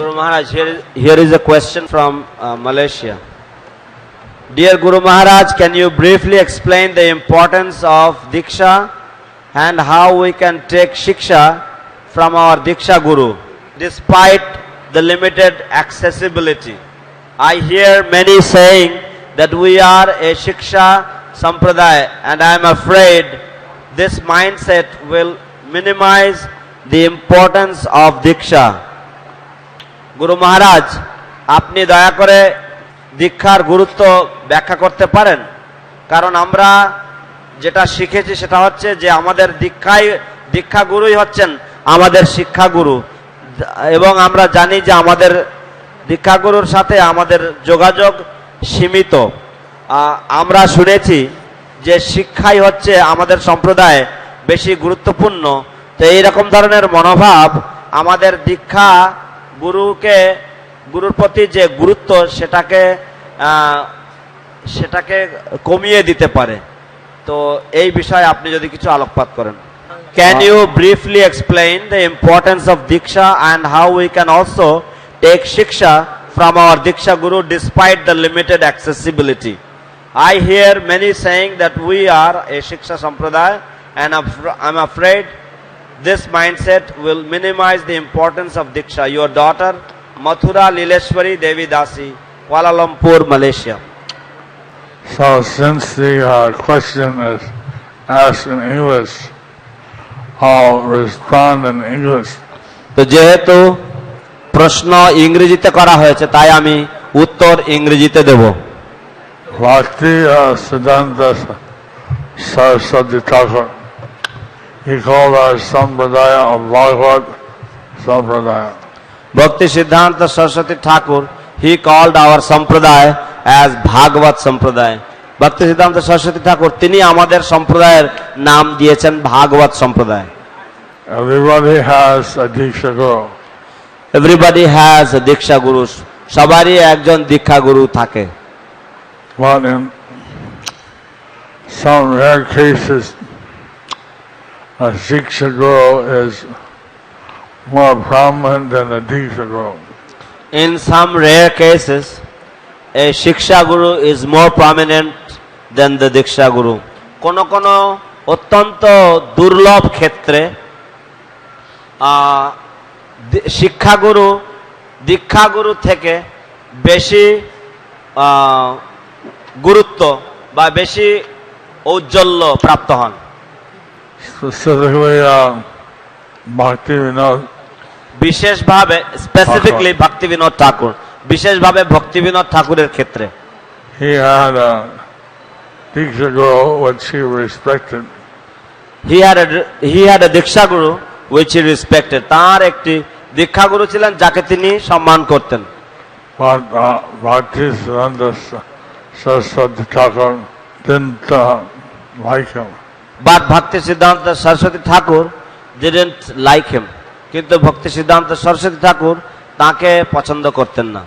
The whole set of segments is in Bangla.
Guru Maharaj, here, here is a question from uh, Malaysia. Dear Guru Maharaj, can you briefly explain the importance of Diksha and how we can take Shiksha from our Diksha Guru despite the limited accessibility? I hear many saying that we are a Shiksha Sampradaya and I am afraid this mindset will minimize the importance of Diksha. গুরু মহারাজ, আপনি দয়া করে দীক্ষার গুরুত্ব ব্যাখ্যা করতে পারেন। কারণ আমরা যেটা শিখেছি সেটা হচ্ছে যে আমাদের দীক্ষাই দীক্ষা গুরুই হচ্ছেন আমাদের শিক্ষাগুরু এবং আমরা জানি যে আমাদের দীক্ষাগুরুর সাথে আমাদের যোগাযোগ সীমিত। আমরা শুনেছি যে শিক্ষাই হচ্ছে আমাদের সম্প্রদায়ে বেশি গুরুত্বপূর্ণ। তো এইরকম ধরনের মনোভাব আমাদের দীক্ষা গুরুকে, গুরুর প্রতি যে গুরুত্ব সেটাকে সেটাকে কমিয়ে দিতে পারে। তো এই বিষয়ে আপনি যদি কিছু আলোকপাত করেন। Can you briefly explain the importance of diksha and how we can also take shiksha from our diksha guru despite the limited accessibility I hear many saying that we are a Shiksha Sampradaya and I'm afraid this mindset will minimize the importance of Diksha. Your daughter, Mathura Lileshwari Devi Dasi, Kuala Lumpur, Malaysia. So since the uh, question is asked in English, I'll respond in English. তো যেহেতু প্রশ্ন ইংরেজিতে করা হয়েছে তাই আমি উত্তর ইংরেজিতে দেব uh, Siddhanta Saraswati Thakur. He called our Sampradaya of Bhagavad Sampradaya. Bhakti Siddhanta Saraswati Thakur he called our sampradaya as Bhagavata sampradaya Bhakti Siddhanta Saraswati ঠাকুর তিনি আমাদের সম্প্রদায়ের নাম দিয়েছেন ভাগবত সম্প্রদায় Everybody has a Diksha Guru. Everybody has diksha guru সবারই একজন দীক্ষা গুরু থাকে। But in some rare cases, a Diksha Guru is more prominent than a Diksha Guru. In some rare cases a shiksha guru is more prominent than the diksha guru কোন কোন অত্যন্ত দুর্লভ ক্ষেত্রে শিক্ষাগুরু দীক্ষাগুরু থেকে বেশি গুরুত্ব বা বেশি ঔজ্জ্বল্য প্রাপ্ত হন বিশেষভাবে স্পেসিফিকলি ঠাকুর বিশেষভাবে ভক্তি ঠাকুরের ক্ষেত্রে। তার একটি দীক্ষা গুরু ছিলেন যাকে তিনি সম্মান করতেন। Saraswati Thakur but Bhakti Siddhanta Saraswati Thakur didn't like him কিন্তু ভক্তি সিদ্ধান্ত সরস্বতী ঠাকুর তাকে পছন্দ করতেন না।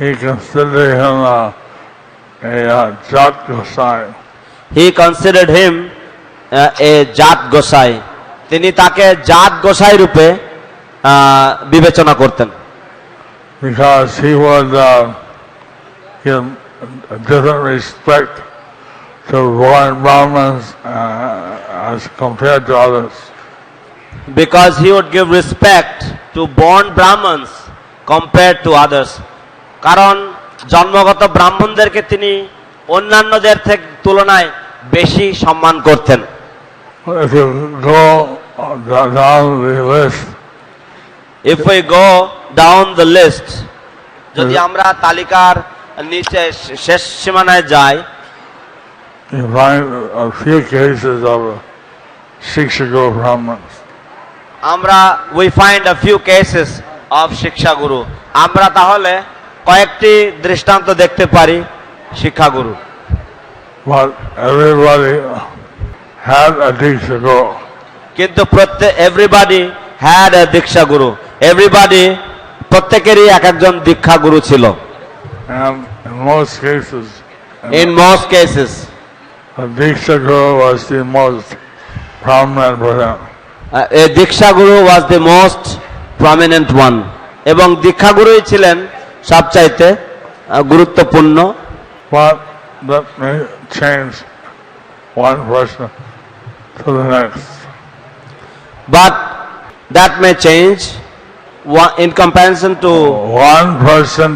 He considered him uh, a uh, Jat Gosai. He considered him a Jat Gosai. তিনি তাকে জাত গোসাই রূপে বিবেচনা করতেন। Because he would uh, give a different respect to born Brahmins uh, as compared to others. because he would give respect to born Brahmins compared to others. কারণ জন্মগত ব্রাহ্মণদেরকে তিনি অন্যান্যদের থেকে তুলনায় বেশি সম্মান করতেন If you go uh, down the list, if we go down the list যদি আমরা তালিকার নিচে শেষ সীমানায় যাই you find a few cases of Shikshago Brahmins. আমরা we find a few cases of shikshaguru আমরা তাহলে কয়েকটি দৃষ্টান্ত দেখতে পারি শিক্ষাগুরু But everybody had a Dikshago. কিন্তু প্রত্যেক এভরিবাডি হ্যাড এ দীক্ষা গুরু এভরিবাডি প্রত্যেকেরই এক একজন দীক্ষা গুরু ছিল And in most cases, in most cases dikshaguru was the most prominent one এবং দীক্ষাগুরুই ছিলেন সব চাইতে গুরুত্বপূর্ণ। But that may change in comparison to one person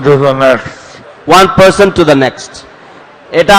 one person to the next এটা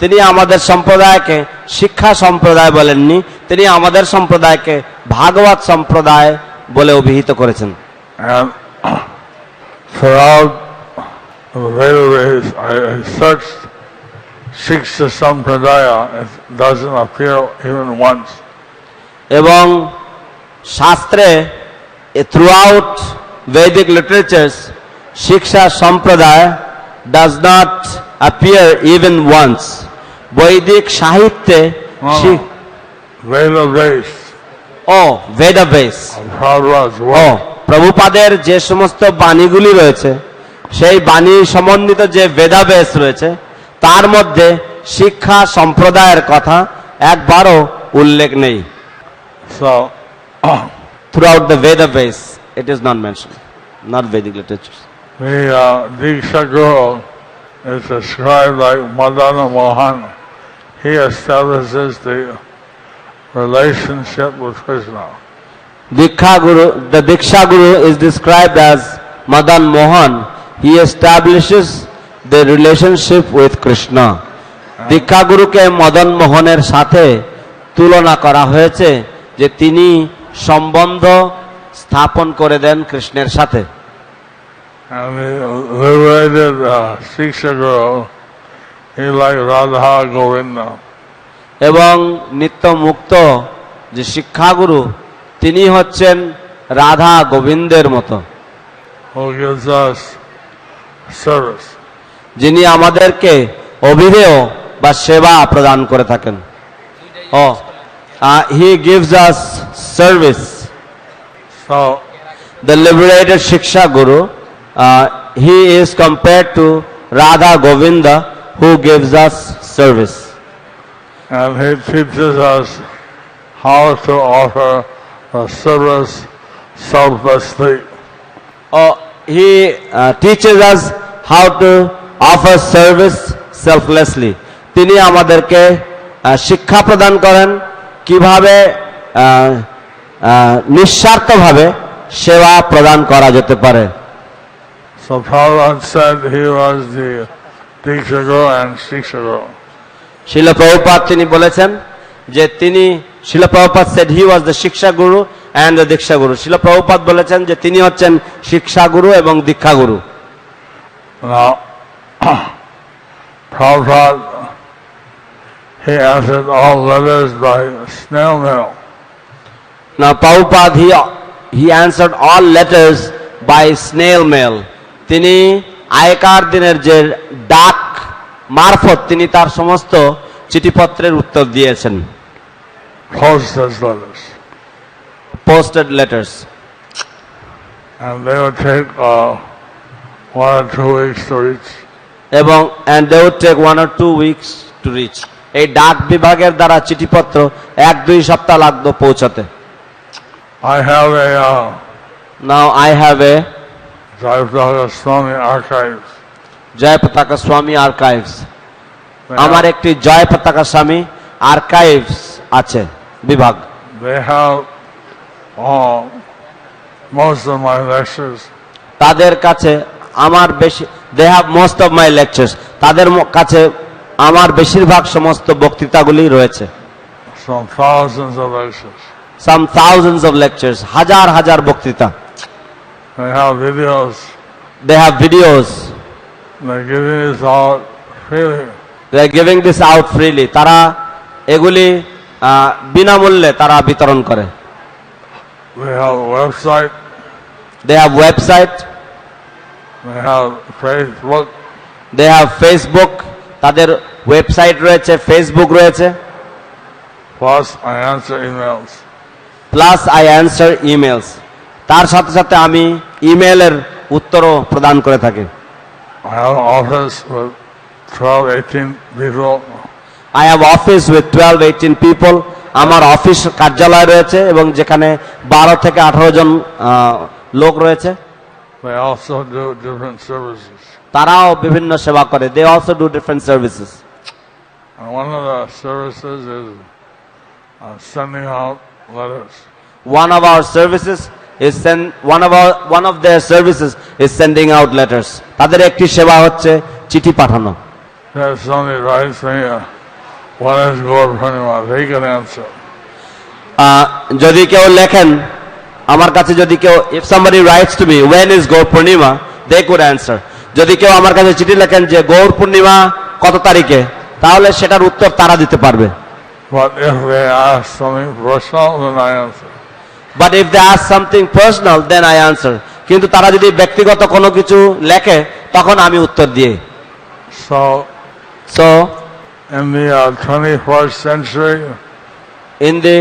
তিনি আমাদের সম্প্রদায়কে শিক্ষা সম্প্রদায় বলেননি তিনি আমাদের সম্প্রদায়কে ভাগবত সম্প্রদায় বলে অভিহিত করেছেন। এবং শাস্ত্রে through out Vedic literature shiksha sampradaya does not appear even once বৈদিক সাহিত্যে প্রভুপাদের যে সমস্ত বাণীগুলি রয়েছে সেই বাণী সমন্বিত যে বেদাবেশ রয়েছে তার মধ্যে শিক্ষা সম্প্রদায়ের কথা একবারও উল্লেখ নেই। Through out the বেদাবেশ it is not mention not Vedic literature diksha গ্রহ মদন মহান He establishes the relationship with Krishna. Diksha Guru, the Diksha Guru is described as Madan Mohan. He establishes the relationship with Krishna. দীক্ষা গুরুকে মদন মোহনের সাথে তুলনা করা হয়েছে যে তিনি সম্বন্ধ স্থাপন করে দেন কৃষ্ণের সাথে And Govinda. এবং নিত্য মুক্ত যে শিক্ষাগুরু তিনি হচ্ছেন রাধা গোবিন্দের মতো. যিনি আমাদেরকে অভিধেয় বা সেবা প্রদান করে থাকেন ও he gives us service the liberated shiksha guru he is compare to Radha Govinda who gives us service and he teaches us how to offer the service selflessly. Oh, he uh, teaches us how to offer service selflessly. তিনি আমাদেরকে শিক্ষা প্রদান করেন কীভাবে নিঃস্বার্থভাবে সেবা প্রদান করা যেতে পারে So Prabhupada said he was the Diksha Guru and Shiksha Guru. শিল প্রভুপাত তিনি বলেছেন যে তিনি Srila Prabhupada said he was the shiksha guru and the diksha গুরু শিল প্রভুপাত বলেছেন যে তিনি হচ্ছেন শিক্ষা গুরু এবং দীক্ষা গুরু Now, he answered all letters by snail mail. Now, Prabhupada, he, he answered all letters by snail mail. তিনি আগেকার দিনের যে ডাক মারফত তিনি তার সমস্ত চিঠিপত্রের উত্তর দিয়েছেন postage letters. Posted letters And they would take uh, one or two weeks to reach. এবং and they would take one or two weeks to reach এই ডাক বিভাগের দ্বারা চিঠিপত্র এক দুই সপ্তাহ লাগতো পৌঁছাতে I have a uh, now I have Swami archives. Jaya Pataka Swami archives আমার একটি জয় পতাকা স্বামী আর্কাইভস আছে বিভাগ they have all, most of my lectures. তাদের কাছে আমার বেশি they have most of my lectures তাদের ম- কাছে আমার বেশিরভাগ সমস্ত বক্তৃতাগুলি রয়েছে Some thousands of lectures. Some thousands of lectures হাজার হাজার বক্তৃতা They have videos. They have videos They're giving this out freely. They are giving this out freely তারা এগুলি বিনামূল্যে তারা বিতরণ করে We have website. They have website, they have Facebook, they have Facebook, তাদের ওয়েবসাইট রয়েছে ফেসবুক রয়েছে plus I answer emails. Plus I answer emails তার সাথে সাথে আমি ইমেলের উত্তরও প্রদান করে থাকি I have office with 12, 18 people. I have office with twelve eighteen people আমার অফিস কার্যালয় রয়েছে এবং যেখানে বারো থেকে আঠারো জন লোক রয়েছে They also do different services. তারাও বিভিন্ন সেবা করে they also do different services And one of the services is uh, sending out letters. one of our services is send one of our one of their services is sending out letters তাদের একটি সেবা হচ্ছে চিঠি পাঠানো somebody writes me, uh, what is Gaur Purnima? They can answer. যদি কেউ লেখেন আমার কাছে যদি কেউ if somebody writes to me when is Gaura Purnima they could answer যদি কেউ আমার কাছে চিঠি লেখেন যে গৌর পূর্ণিমা কত তারিখে তাহলে সেটার উত্তর তারা দিতে পারবে But if they ask something personal, then I answer. But if they ask something personal then I answer কিন্তু তারা যদি ব্যক্তিগত কোনো কিছু লেখে তখন আমি উত্তর দিই। So সো in the uh, 21st century in the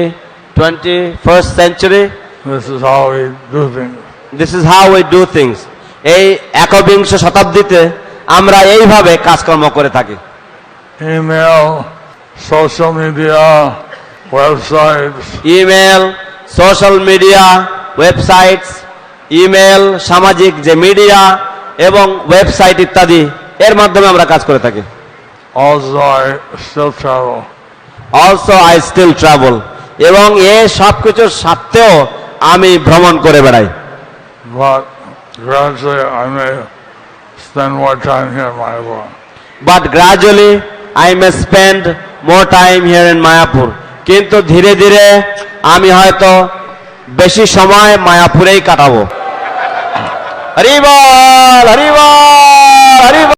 twenty first century this is how we do things. This is how we do things এই একবিংশ শতাব্দীতে আমরা এইভাবে কাজকর্ম করে থাকি। Email, social media, websites, email social media websites email সামাজিক যে মিডিয়া এবং ওয়েবসাইট ইত্যাদি এর মাধ্যমে আমরা কাজ করে থাকি। অলসো আই স্টিল ট্রাভেল এবং এ সব কিছুর সত্ত্বেও আমি ভ্রমণ করে বেড়াই। But gradually I may spend more time here in Iowa. But gradually I may spend more time here in Mayapur কিন্তু ধীরে ধীরে আমি হয়তো বেশি সময় মায়াপুরেই কাটাবো। হরিবল হরিবল হরিবল।